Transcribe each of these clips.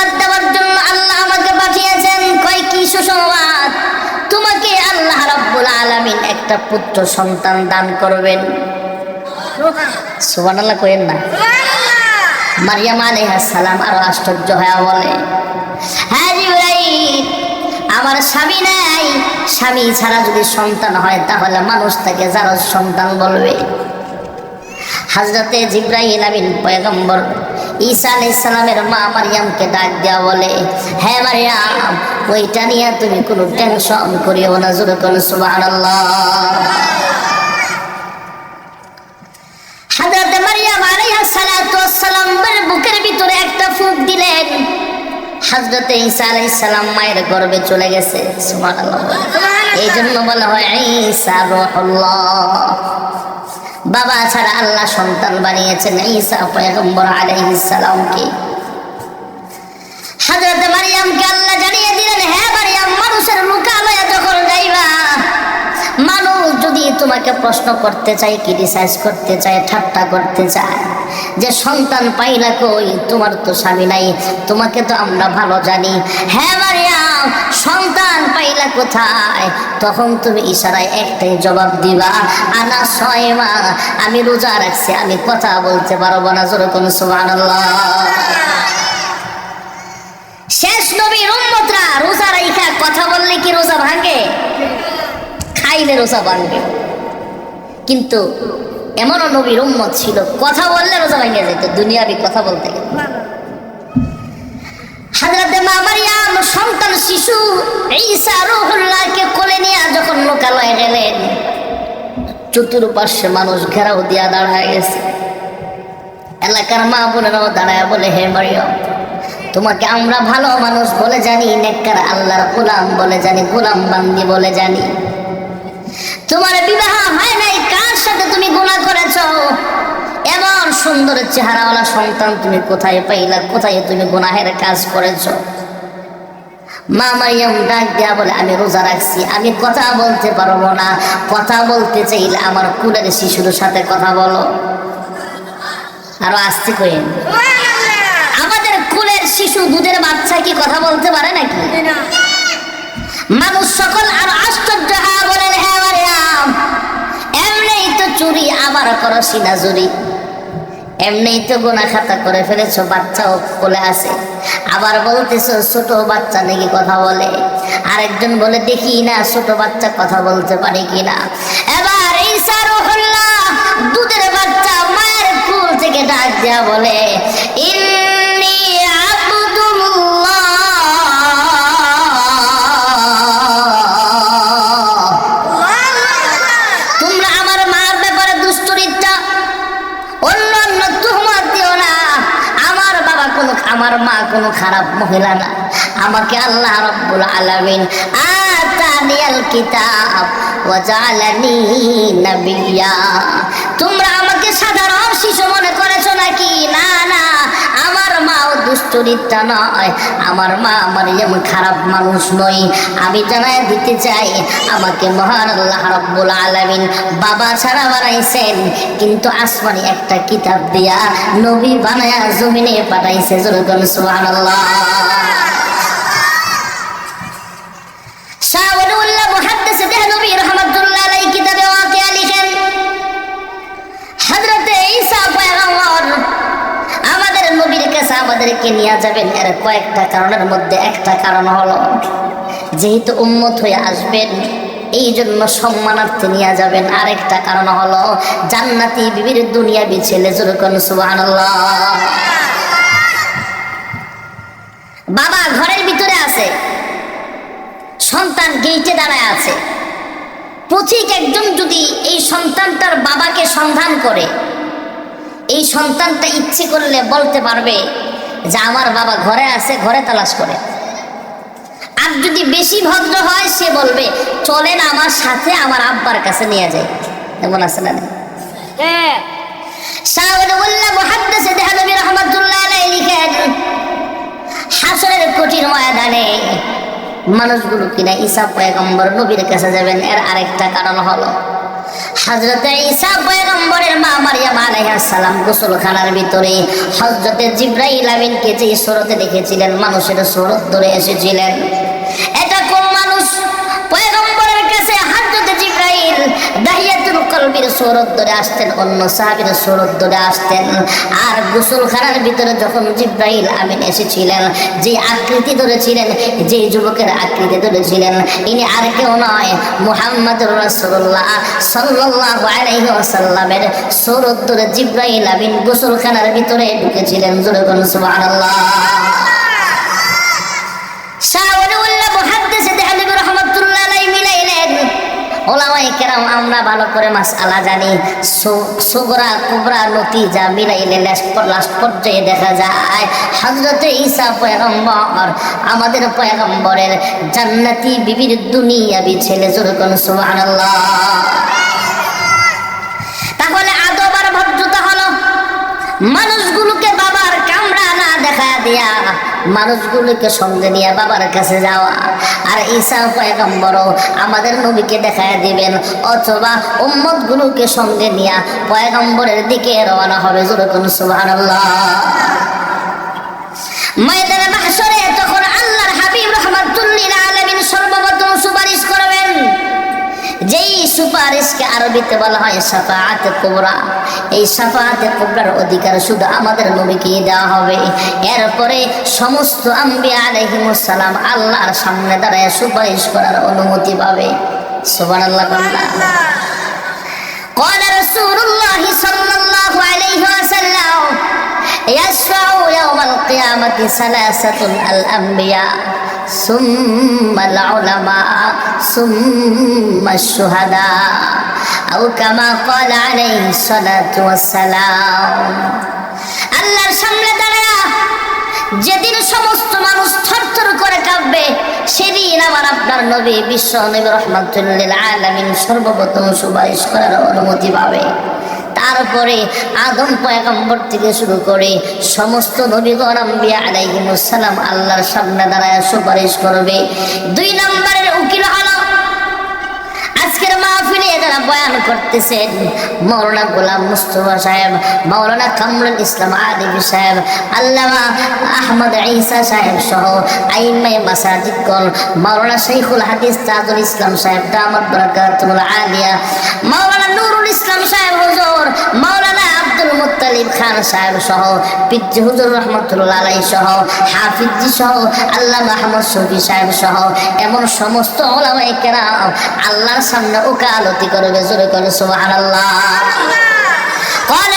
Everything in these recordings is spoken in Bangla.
সুসংবাদ দেওয়ার জন্য আল্লাহ আমাকে পাঠিয়েছেন। কয় কি সুসংবাদ? তোমাকে আল্লাহ রাব্বুল আলামিন একটা পুত্র সন্তান দান করবেন। সুবহানাল্লাহ কইেন না। মারিয়াম আলাইহিস সালাম আরও আশ্চর্য হয়ে বলে হ্যাঁ জিবরাইল আমার স্বামী নাই। স্বামী ছাড়া যদি সন্তান হয় তাহলে মানুষ তাকে যারা সন্তান বলবে? হাজরতে জিব্রাহিম আমিন পয়গম্বর ঈসা সালামের মা মারিয়ামকে ডাক দেওয়া বলে হ্যাঁ মারিয়াম ওইটা নিয়ে তুমি কোনো টেনশন করিও না জোরে করো সুবহানাল্লাহ। হাজরতে মারিয়াম আলাইহিস সালাতু ওয়াস বুকের ভিতরে একটা ফুঁক দিলেন। হাজরতে ঈসা আলাইহিস সালাম মায়ের গর্ভে চলে গেছে সুবহানাল্লাহ। এই জন্য বলা হয় ঈসা রুহুল্লাহ। বাবা ছাড়া আল্লাহ সন্তান বানিয়েছেন ঈসা পয়গম্বর আলাইহিস সালামকে। হযরত মারিয়ামকে আল্লাহ জানিয়ে দিলেন হ্যাঁ মারিয়াম, মানুষের লোকালয়ে যখন যাইবা, মানুষ যদি তোমাকে প্রশ্ন করতে চায় ক্রিটিসাইজ করতে চায়, ঠাট্টা করতে চায়, যে সন্তান পাইলা কই, তোমার তো স্বামী নাই, তোমাকে তো আমরা ভালো জানি। হ্যাঁ সন্তান পাইলা কোথায়? তখন তুমি ইশারায় একটাই জবাব দিবা, আনা ছয় মা আমি রোজা রাখছি, আমি কথা বলতে পারব না। যেরকম সুবহানাল্লাহ। শেষ নবীর উম্মতরা রোজা রাইখা কথা বললে কি রোজা ভাঙে? খাইলে রোজা ভাঙবে কিন্তু এমনও নবীর উম্মত ছিল, কথা বললে রোজা ভাঙে যেত, দুনিয়াবি কথা বলতে গেলে। হাজরাতে মা সন্তান শিশু ঈসা রুহুল্লাহকে কোলে নিয়ে যখন লোকালয়ে গেলেন, চতুর্পার্শ্বে মানুষ ঘেরাও দিয়া দাঁড়ায় গেছে। এলাকার মা বোনেরাও দাঁড়ায় বলে, হে মারিয়াম তোমাকে আমরা ভালো মানুষ বলে জানি, নেককার আল্লাহর গোলাম বলে জানি গোলাম বান্দি বলে জানি। তোমার বিবাহ হয় নাই, কার সাথে তুমি গুণা করেছ? এমন সুন্দর চেহারাওয়ালা সন্তান তুমি কোথায় পাইলা, কোথায় তুমি গুনাহের কাজ করেছ? মা মারিয়াম ডাক দেয়া বলে আমি রোজা রাখছি আমি কথা বলতে পারব না। কথা বলতে চাইলে আমার কুলের শিশুর সাথে কথা বলো। আরও আসতে কইেন আমাদের কুলের শিশু দুধের বাচ্চা কি কথা বলতে পারে নাকি? মানুষ সকল আর আশ্চর্য হ্যাঁ বলেন হ্যাঁ এমনিই তো চুরি আবার করো সিনা চুরি এমনিই তো গোনা খাতা করে ফেলেছো, বাচ্চাও কোলে আছে। আবার বলতেছো, ছোট বাচ্চা নাকি কথা বলে? আরেকজন বলে, দেখি না, ছোট বাচ্চা কথা বলতে পারে কিনা? এবার এই সারুল্লাহ দুধের বাচ্চা মায়ের কুল থেকে ডাক বলে ইন্নি আমার মা কোনো খারাপ মহিলা না। আমাকে আল্লাহ রব্বুল আলমিন আতানিয়াল কিতাব ওয়াজালানি নাবিয়া। তোমরা আমাকে সাধারণ শিশু মনে করেছ নাকি? না না। আমার নয়। আমার মা আমার যেমন খারাপ মানুষ নই। আমি জানাই দিতে চাই, আমাকে মহান আল্লাহ রব্বুল আলামিন বাবা ছাড়া বানাইছেন। কিন্তু আসমানি একটা কিতাব দিয়া নবী বানায়া জমিনে পাঠাইছে সোহান সুবহানাল্লাহ। আমাদেরকে নিয়ে যাবেন। এর কয়েকটা কারণের মধ্যে একটা কারণ হলো, যেহেতু উম্মত হয়ে আসবেন এই জন্য সম্মানার্থে নিয়ে যাবেন। আরেকটা কারণ হলো, জান্নাতি বিবির দুনিয়া বিছেলে যেরকম সুবহানাল্লাহ। বাবা ঘরের ভিতরে আছে, সন্তান গেইটে দাঁড়ায় আছে। পথিক একজন যদি এই সন্তানটার বাবাকে সন্ধান করে, এই সন্তানটা ইচ্ছে করলে বলতে পারবে যে আমার বাবা ঘরে আছে ঘরে তালাশ করে। আর যদি বেশি ভদ্র হয় সে বলবে চলেন আমার সাথে আমার আব্বার কাছে নিয়ে যায় এমন আছে না হাসরের কঠিন ময়দানে মানুষগুলো কিনা ঈসা পয়গম্বর নবীর কাছে যাবেন এর আরেকটা কারণ হলো হজরতে ঈসা পয়গম্বরের মা মারিয়াম আলাইহিস সালাম গোসলখানার ভিতরে হজরতে জিব্রাইল আমিনকে যে সুরতে দেখেছিলেন, মানুষের সুরত ধরে এসেছিলেন। কলবির সুরত ধরে আসতেন, অন্য সাহাবীর সুরত ধরে আসতেন। আর গোসলখানার ভিতরে যখন জিব্রাইল আমিন এসেছিলেন, যে আকৃতি ধরেছিলেন, যে যুবকের আকৃতি ধরেছিলেন, ইনি আর কেউ নয়, মুহাম্মদুর রাসূলুল্লাহ সাল্লাল্লাহু আলাইহি ওয়াসাল্লামের সুরত ধরে জিব্রাইল আমিন গোসলখানার ভিতরে ঢুকেছিলেন। জোরে বলুন ওলামাই কেরাম আমরা ভালো করে মাস আলা জানি সুগরা, কুবরা নতিজা মিলাইলে লাস্ট পর্যায়ে দেখা যায়। হজরত ঈসা পয়গম্বর, আমাদের পয়গম্বরের জান্নাতি বিবির দুনিয়াবি ছেলে যেরকম সুবহানাল্লাহ। তাহলে আদব আর ভদ্রতা হলো মানুষগুলোকে বাবার কামড়া না দেখা দেয়া, মানুষগুলোকে সঙ্গে নিয়ে বাবার কাছে যাওয়া। আর ঈশা পয়গম্বরও আমাদের নবীকে দেখায় দিবেন, অথবা উম্মত গুলোকে সঙ্গে নিয়ে পয়গম্বরের দিকে রওনা হবে। জোরকুন সুবহানাল্লাহ। ময়দানে আরবিতে বলা হয় সাফাআত কুবরা এই সাফাআত কুবরার অধিকার শুধু আমাদের নবীকেই দেওয়া হবে এরপরে সমস্ত আম্বিয়া আলাইহিমুস সালাম আল্লাহর সামনে দাঁড়ায় সুপারিশ করার অনুমতি পাবে সুবহানাল্লাহ আল্লাহ قال رسول الله صلى الله عليه وسلم يشفع يوم القيامة ثلاثة الأنبياء ثم العلماء ثم الشهداء أو كما قال عليه الصلاة والسلام আল্লাহর সামনে দাঁড়ায়া যেদিন সমস্ত মানুষ থরথর করে কাঁপবে সেদিন আমার আপনার নবী বিশ্ব নবী রহমতুল্লিল আলমিন সর্বপ্রথম সুপারিশ করার অনুমতি পাবে তারপরে আদম পয়গম্বর থেকে শুরু করে সমস্ত নবীগণ আম্বিয়া আলাইহিমুসসালাম আল্লাহর সামনে দাঁড়ায় সুপারিশ করবে দুই নম্বরের উকিল করতেছেন মৌলানা গোলাম মুস্তফা সাহেব, মৌলানা কামরুল ইসলাম আদিবি সাহেব, আল্লামা আহমদ ঈসা সাহেব সহ আইমাই মাসাজিদগণ, মৌলানা শৈখুল হাদিস তাজুল ইসলাম সাহেব দামদ বরকাতুল আলিয়া, মৌলানা নুরুল ইসলাম সাহেব হুজুর, মৌলানা আব্দুল মুত্তালিব খান সাহেব সহ পিজ্জি হুজুর রহমতুল্লাহ আলাই সহ হাফিজি সহ আল্লাহ মাহমুদ শফি সাহেব সহ এমন সমস্ত ওলামাই কেরাম আল্লাহর সামনে ওকালতি করবে জোরে করে সুবহানাল্লাহ قال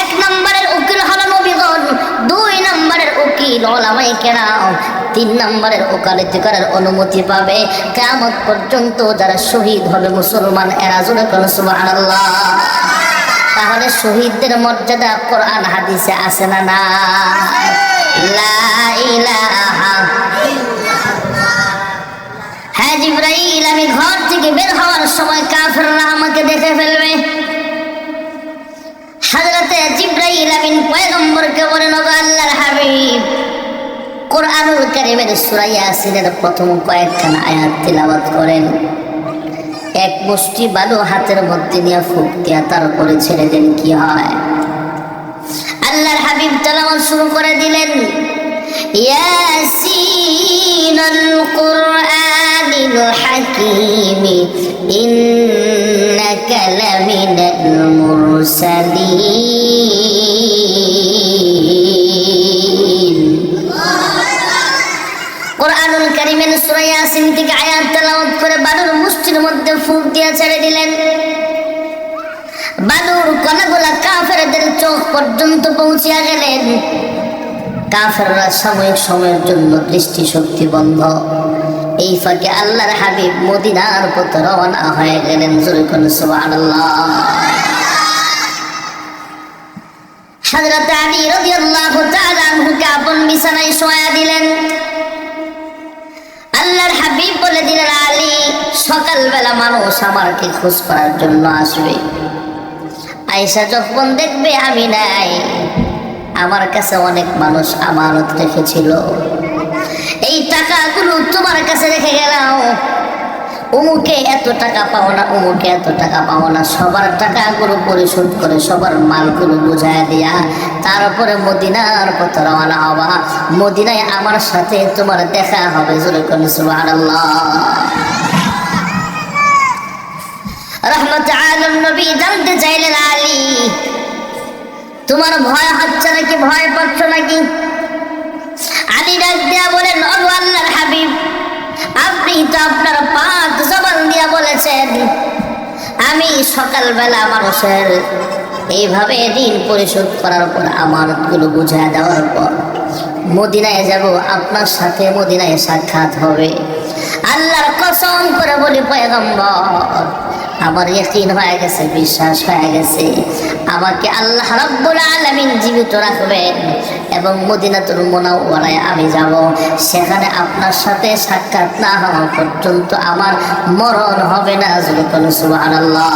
এক নম্বরের উকিল হলো নবীগণ দুই নম্বরের উকিল ওলামাই কেরাম, তিন নম্বরের ওকালতি করার অনুমতি পাবে। কেমন পর্যন্ত যারা শহীদ হবে মুসলমান, এরা জুড়ে করে সুবহানাল্লাহ। তাহলে শহীদদের মর্যাদা কোরআন, হাদিসে আসে না না হ্যাঁ জিব্রাইল, আমি ঘর থেকে বের হওয়ার সময় কাফেররা আমাকে দেখে ফেলবে। হাজরতে জিব্রাইল আমিন পয়গম্বরকে বলেন ওগো আল্লাহর হাবিব, কোরআনুল কারিমের সূরা প্রথম কয়েকখানা আয়াত তিলাওয়াত করেন। এক মুষ্টি বালু হাতের মধ্যে নিয়ে ফুক দিয়া তারপরে ছেড়ে দেন, কি হয়? আল্লাহর হাবিব তেলাওয়াত শুরু করে দিলেন। ইয়াসিনুল কুরআনিল হাকীম ইন্নাকা লামিনাল মুরসালিন। কোরআনুল কারিমের সূরা ইয়াসিন থেকে আয়াত তেলাওয়াত করে বালুর মুষ্টির মধ্যে ফুক দিয়ে ছেড়ে দিলেন। পৌঁছিয়া গেলেন। কাফেররা সাময়িক সময়ের জন্য দৃষ্টি শক্তি বন্ধ। এই ফাঁকে আল্লাহর হাবিব মদিনার পথ রওনা হয়ে গেলেন। জোরকন সুবহানাল্লাহ। আপন বিছানায় দিলেন। আল্লাহর হাবিব বলে দিলেন, আলী, সকালবেলা মানুষ করার জন্য আসবে। যখন দেখবে, আমি নাই। আমার কাছে অনেক মানুষ আমানত রেখেছিল। এই টাকাগুলো তোমার কাছে রেখে গেলাম। অমুকে এত টাকা পাও না অমুকে এত টাকা পাও না। সবার টাকাগুলো পরিশোধ করে, সবার মালগুলো বুঝায় দিয়া তারপরে মদিনার পথ রওনা হবা। মদিনায় আমার সাথে তোমার দেখা হবে, জোরে করে সুবহানাল্লাহ। রহমত আলম নবী জানতে চাইলেন আলী। তোমার ভয় হচ্ছে নাকি, ভয় পাচ্ছ নাকি? আলী ডাক দিয়া বলেন ও আল্লাহর হাবিব, আপনি তো আপনার পাক জবান দিয়া বলেছেন, আমি সকালবেলা মানুষের এইভাবে ঋণ পরিশোধ করার পর আমানতগুলো বুঝায় দেওয়ার পর মদিনায় যাব, আপনার সাথে মদিনায় সাক্ষাৎ হবে। আল্লাহর কসম করে বলি, পয়গম্বর আমার ইয়কিন হয়ে গেছে, বিশ্বাস হয়ে গেছে। আমাকে আল্লাহ রাব্বুল আলামিন জীবিত রাখবেন এবং মদিনাতুল মুনাওয়ারায় আমি যাব। সেখানে আপনার সাথে সাক্ষাৎ না হওয়া পর্যন্ত আমার মরণ হবে না যদি কোনো সুবহানাল্লাহ।